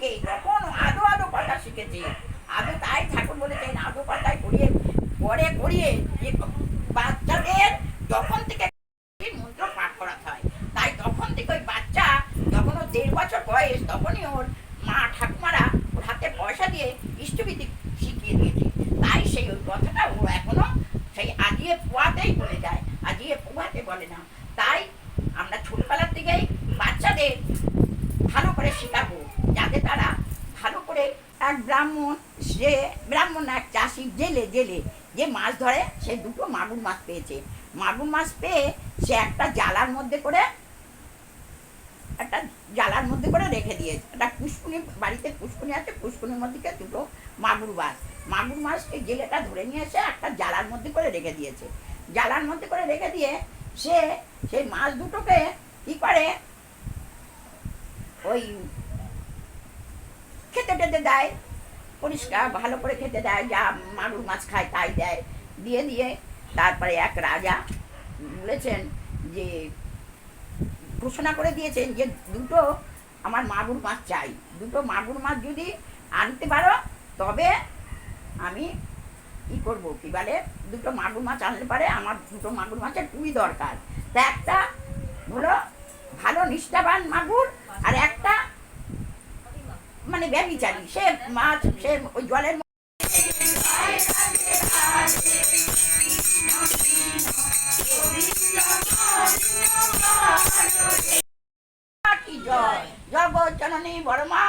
থেকে তখন আদো আদো পাতা শিখেছে। আদো তাই ঠাকুর বলেছেন আদো পাতায় করিয়ে, পরে করিয়ে বাচ্চাদের তখন থেকে মন্ত্র পাঠ করাতে হয়, তাই তখন থেকে ওই বাচ্চা যখন ওর দেড় বছর বয়স, তখনই ওর মা ঠাকুমারা ওর হাতে পয়সা দিয়ে ইষ্টবিধি শিখিয়ে দিয়েছে। তাই সেই ওই কথাটা ও এখনও সেই আজিয়ে পোয়াতেই বলে যায়। আজিয়ে পোয়াতে বলে না তাই আমরা ছোটবেলার থেকেই বাচ্চাদের ভালো করে শেখাবো যাতে তারা ভালো করে এক ব্রাহ্মণ, সে ব্রাহ্মণ এক চাষি জেলে জেলে। যে মাছ ধরে, সে দুটো মাগুর মাছ পেয়েছে। মাগুর মাছ পেয়ে সে একটা জালার মধ্যে করে, একটা জালার মধ্যে করে রেখে দিয়েছে। একটা পুষ্কুনি বাড়িতে পুষ্কুনি আছে পুষ্কুনির মধ্যে দুটো মাগুর মাছ। মাগুর মাছকে জেলেটা ধরে নিয়ে এসে একটা জালার মধ্যে করে রেখে দিয়েছে। জালার মধ্যে করে রেখে দিয়ে সে সেই মাছ দুটোকে কি করে? ওই খেতে টেতে দেয়, পরিষ্কার ভালো করে খেতে দেয়, যা মাগুর মাছ খায় তাই দেয়। দিয়ে দিয়ে তারপরে এক রাজা বলেছেন যে, ঘোষণা করে দিয়েছেন যে দুটো আমার মাগুর মাছ চাই। দুটো মাগুর মাছ যদি আনতে পারো, তবে আমি কি করব, কি বলে? দুটো মাগুর মাছ আনলে পারে আমার দুটো মাগুর মাছের খুবই দরকার। তা একটা হলো ভালো নিষ্ঠাবান মাগুর, আর একটা মানে ব্যবিচারী সে মাছ সে ওই জলের জগৎ জননী বড়মা